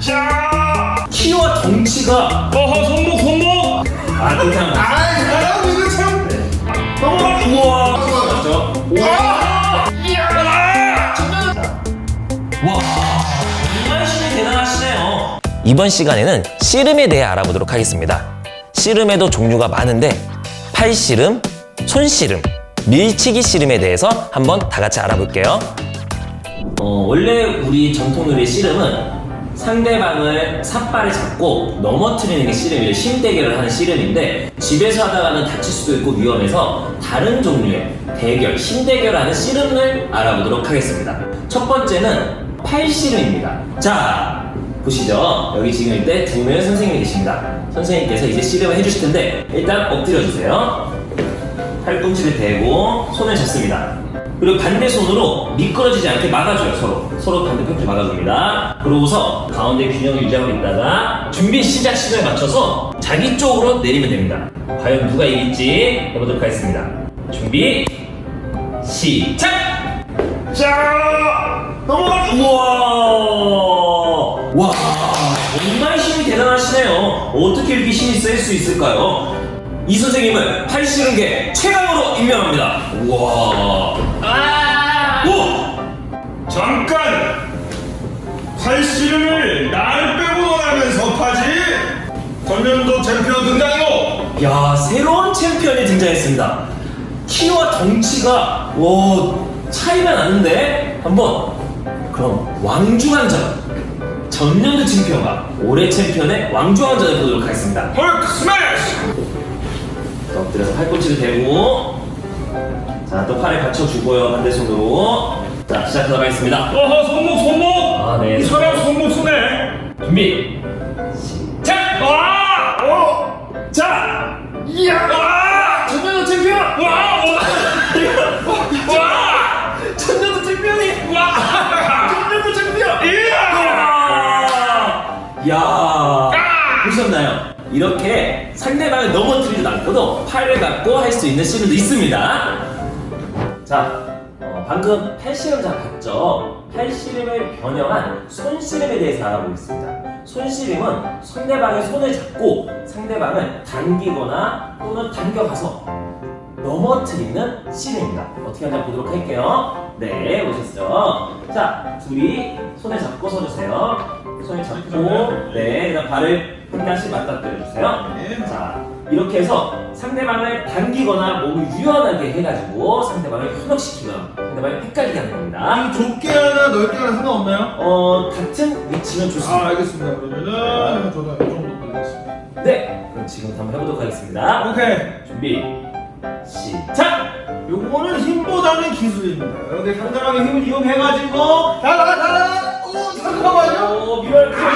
자! 키와 덩치가 어허, 손목, 손목! 아 그냥 아, 사람 이거 참. 넘어가! 우와 맞죠? 와. 와 정말 힘이 대단하시네요 이번 시간에는 씨름에 대해 알아보도록 하겠습니다 씨름에도 종류가 많은데 팔씨름, 손씨름, 밀치기 씨름에 대해서 한번 다 같이 알아볼게요 어, 원래 우리 전통놀이 씨름은 상대방을 삿발을 잡고 넘어뜨리는 게 씨름이에요. 힘대결을 하는 씨름인데 집에서 하다가는 다칠 수도 있고 위험해서 다른 종류의 대결, 힘대결하는 씨름을 알아보도록 하겠습니다. 첫 번째는 팔씨름입니다. 자, 보시죠. 여기 지금 이때 두 명의 선생님이 계십니다. 선생님께서 이제 씨름을 해주실 텐데 일단 엎드려 주세요. 팔꿈치를 대고 손을 잡습니다. 그리고 반대 손으로 미끄러지지 않게 막아줘요 서로 서로 반대편을 막아줍니다. 그러고서 가운데 균형을 유지하고 있다가 준비 시작 시간에 맞춰서 자기 쪽으로 내리면 됩니다. 과연 누가 이길지 해보도록 하겠습니다. 준비 시작! 자! 넘어가! 우와! 와 정말 힘이 대단하시네요. 어떻게 이렇게 힘이 셀 수 있을까요? 이 선생님을 팔씨름계 최강으로 임명합니다. 우와! 우와! 잠깐! 팔씨름을 날 빼고 놀면서 파지? 전년도 챔피언 등장이고! 야 새로운 챔피언이 등장했습니다. 키와 덩치가 와 차이가 나는데 한번 그럼 왕중한전 전년도 챔피언과 올해 챔피언의 왕중한전을 보도록 하겠습니다. 헐크 스매시! 팔꿈치를 대고 자 또 팔에 받쳐주고요 반대 손으로 자 시작하도록 하겠습니다. 어허, 손목, 손목! 아, 네. 이 사람 손목 쓰네! 준비 이렇게 상대방을 넘어뜨리지도 않고도 팔을 갖고 할 수 있는 씨름도 있습니다. 자, 어, 방금 팔씨름장 봤죠? 팔씨름을 변형한 손씨름에 대해서 알아보겠습니다. 손씨름은 상대방의 손을 잡고 상대방을 당기거나 또는 당겨가서 넘어뜨리는 씨름입니다. 어떻게 하는지 보도록 할게요. 네, 오셨죠? 자, 둘이 손을 잡고 서주세요. 손을 잡고, 네, 발을 한 단씩 맞닥뜨려 주세요. 네. 자, 이렇게 해서 상대방을 당기거나 몸을 유연하게 해가지고 상대방을 현혹시키거나 상대방을 헷갈리게 하는 겁니다. 좁게 하나 넓게 하나 상관없나요? 어, 같은 위치면 아, 좋습니다. 알겠습니다. 그러면은 저도 이 정도 걸리겠습니다. 네, 그럼 지금 한번 해보도록 하겠습니다. 오케이. 준비, 시작! 요거는 힘보다는 기술입니다. 여기 상대방의 힘을 이용해가지고 달라 달라. 오 잠깐만요. 오, 미월 이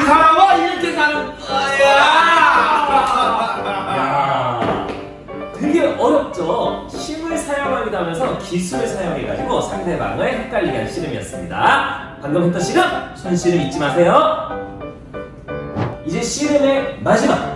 하면서 기술을 사용해가지고 상대방을 헷갈리게 하는 씨름이었습니다. 방금 했던 씨름, 손 씨름 잊지 마세요. 이제 씨름의 마지막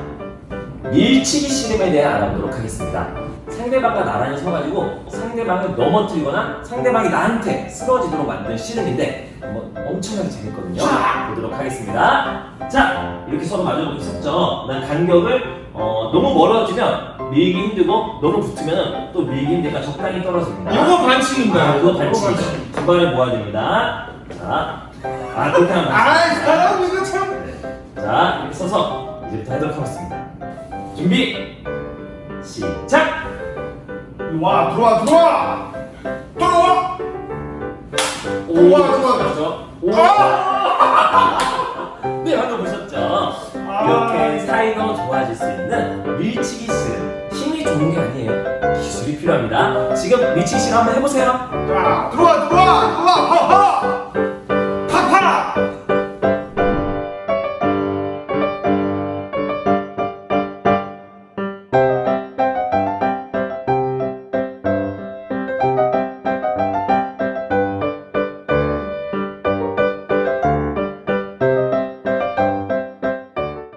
밀치기 씨름에 대해 알아보도록 하겠습니다. 상대방과 나란히 서가지고 상대방을 넘어뜨리거나 상대방이 나한테 쓰러지도록 만드는 씨름인데 한번 엄청나게 재밌거든요. 보도록 하겠습니다. 자, 이렇게 서로 마주보고 있었죠. 난 간격을 어, 너무 멀어지면 밀기 힘들고 너무 붙으면 또 밀기 힘들니까 적당히 떨어집니다. 이거 반칙인가요? 아, 이거 이거 반칙이죠. 두 발을 모아줍니다. 자, 아 그렇게 하면 안 아이 사람 이거 참. 돼. 자, 이렇게 서서 이제부터 하도록 하겠습니다. 준비, 시작! 와 들어와 들어와 들어와. 들어와 들어와. 그렇죠? 오. 네, 방금 보셨죠? 아. 이렇게 사이로 좋아질 수 있는 밀치기 스 힘이 좋은 게 아니에요. 기술이 필요합니다. 지금 밀치기 씨 한번 해보세요. 자 들어와 들어와 들어와. 하하.